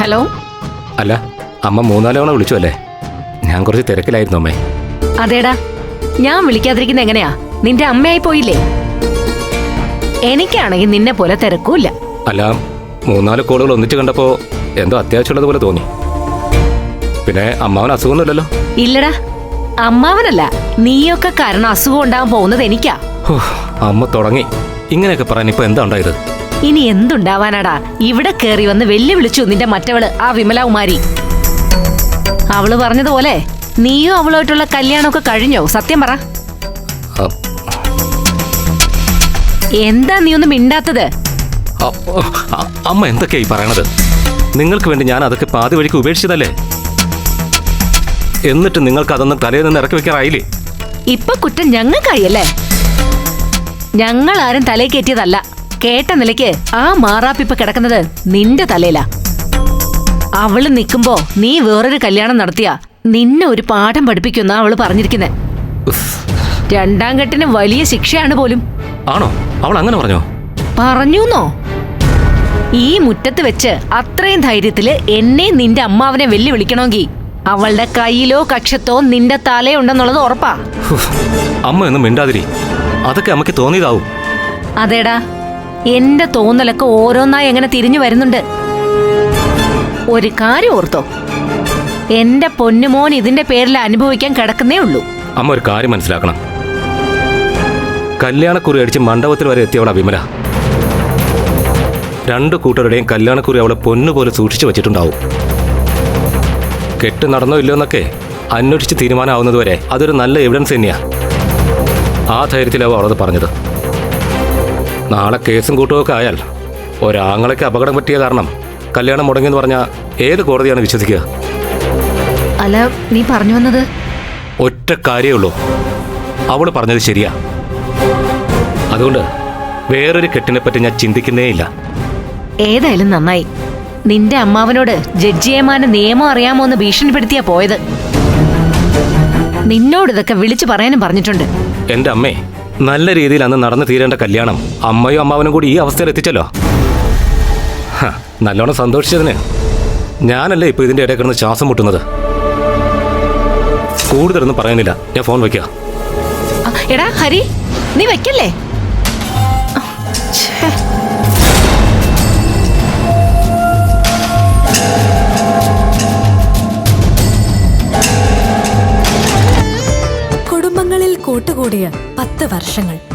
Hello? അല്ല അമ്മ മൂന്നാൽ തവണ വിളിച്ചു അല്ലേ ഞാൻ കുറച്ച് തിരക്കിലായിരുന്നു അമ്മേ. അതേടാ ഞാൻ വിളിക്കാതിരിക്കുന്ന എങ്ങനെയാ? നിന്റെ അമ്മയായി പോയില്ലേ? എനിക്കാണെങ്കിൽ നിന്നെ പോലെ തിരക്കൂല്ല. അല്ല മൂന്നാൽ കോളുകൾ ഒന്നിച്ച് കണ്ടപ്പോ എന്തോ അത്യാവശ്യമുള്ളത് പോലെ തോന്നി. പിന്നെ അമ്മാവൻ അസുഖമൊന്നുമില്ലല്ലോ. ഇല്ലടാ അമ്മാവനല്ല നീയൊക്കെ കാരണം അസുഖം ഉണ്ടാകാൻ പോകുന്നത് എനിക്കാ. അമ്മ തുടങ്ങി. ഇങ്ങനെയൊക്കെ പറയാൻ ഇപ്പൊ എന്താ ഉണ്ടായത്? ഇനി എന്തുണ്ടാവാനാടാ? ഇവിടെ കേറി വന്ന് വെല്ലുവിളിച്ചു നിന്റെ മറ്റവൾ ആ വിമലകുമാരി അവൾ പറഞ്ഞതുപോലെ നീയും അവളുമായിട്ടുള്ള കല്യാണമൊക്കെ കഴിഞ്ഞോ? സത്യം പറ. എന്താ നീ ഒന്നും മിണ്ടാത്തത്? അമ്മ എന്തൊക്കെയായി പറയണത്? നിങ്ങൾക്ക് വേണ്ടി ഞാൻ അതൊക്കെ പാതി വഴിക്ക് ഉപേക്ഷിച്ചതല്ലേ? എന്നിട്ട് നിങ്ങൾക്ക് അതൊന്നും തലയിൽ നിന്ന് ഇറക്കി വെക്കാറായില്ലേ? ഇപ്പൊ കുറ്റം ഞങ്ങൾക്കായല്ലേ? ഞങ്ങൾ ആരും തലയിൽ കയറ്റിയതല്ല. കേട്ട നിലയ്ക്ക് ആ മാറാപ്പിപ്പ കിടക്കുന്നത് നിന്റെ തലയിലാ. അവൾ നിൽക്കുമ്പോ നീ വേറൊരു കല്യാണം നടത്തിയ. നിന്നെ ഒരു പാഠം പഠിപ്പിക്കുന്ന അവൾ പറഞ്ഞിരിക്കുന്നെ. രണ്ടാം കെട്ടിന് വലിയ ശിക്ഷയാണ് പോലും. ആണോ? അവൾ അങ്ങനെ പറഞ്ഞോ? പറഞ്ഞുന്നോ? ഈ മുറ്റത്ത് വെച്ച് അത്രയും ധൈര്യത്തിൽ എന്നെ നിന്റെ അമ്മാവനെ വെല്ലുവിളിക്കണമെങ്കിൽ അവളുടെ കയ്യിലോ കക്ഷത്തോ നിന്റെ താലേ ഉണ്ടെന്നുള്ളത് ഉറപ്പാ. അമ്മ ഒന്നും മിണ്ടാതിരി. അതൊക്കെ അമ്മയ്ക്ക് തോന്നിയതാവും. അതേടാ എന്റെ തോന്നലൊക്കെ ഓരോന്നായി എങ്ങനെ തിരിഞ്ഞു വരുന്നുണ്ട്. ഒരു കാര്യം ഓർത്തോ എന്റെ പൊന്നുമോൻ ഇതിന്റെ പേരിൽ അനുഭവിക്കാൻ കിടക്കുന്നേ ഉള്ളൂ. അമ്മ ഒരു കാര്യം മനസ്സിലാക്കണം. കല്യാണക്കുറി അടിച്ച് മണ്ഡപത്തിൽ വരെ എത്തിയവളാ വിമല. രണ്ടു കൂട്ടരുടെയും കല്യാണക്കുറി അവളെ പൊന്നുപോലെ സൂക്ഷിച്ചു വെച്ചിട്ടുണ്ടാവും. കെട്ട് നടന്നോ ഇല്ലയോ എന്നൊക്കെ അന്വേഷിച്ച് തീരുമാനമാവുന്നതുവരെ അതൊരു നല്ല എവിഡൻസ് തന്നെയാ. ആ ധൈര്യത്തിലാവും അവളത് പറഞ്ഞത്. നാളെ കേസും കൂട്ടുമൊക്കെ ആയാൽ ഒരാങ്ങളയ്ക്ക് അപകടം പറ്റിയ കാരണം കല്യാണം മുടങ്ങിയെന്ന് പറഞ്ഞാൽ ഏത് കോടതിയാണ് വിശ്വസിക്കുക? അല്ല നീ പറഞ്ഞു വന്നത്? ഒറ്റ കാര്യമേ ഉള്ളൂ. അവൾ പറഞ്ഞത് ശരിയാ. അതുകൊണ്ട് വേറൊരു കെട്ടിനെ പറ്റി ഞാൻ ചിന്തിക്കുന്നേ ഇല്ല. ഏതായാലും നന്നായി. നിന്റെ അമ്മാവനോട് ജഡ്ജിയമാന്റെ നിയമം അറിയാമോ എന്ന് ഭീഷണിപ്പെടുത്തിയാ പോയത്. നിന്നോട് ഇതൊക്കെ വിളിച്ചു പറയാനും പറഞ്ഞിട്ടുണ്ട്. എന്റെ അമ്മേ നല്ല രീതിയിൽ അന്ന് നടന്നു തീരേണ്ട കല്യാണം അമ്മയും അമ്മാവനും കൂടി ഈ അവസ്ഥയിൽ എത്തിച്ചല്ലോ. ഹ, നല്ലോണം സന്തോഷിച്ചതിന് ഞാനല്ലേ ഇപ്പൊ ഇതിന്റെ ഇടയിൽ കിടന്ന് ശ്വാസം മുട്ടുന്നത്? കൂടുതലൊന്നും പറയുന്നില്ല ഞാൻ ഫോൺ വെക്കാം. ആ, എടാ ഹരി നീ വെക്കല്ലേ? ആ, ഛേ. കൂട്ടുകൂടിയ പത്ത് വർഷങ്ങൾ.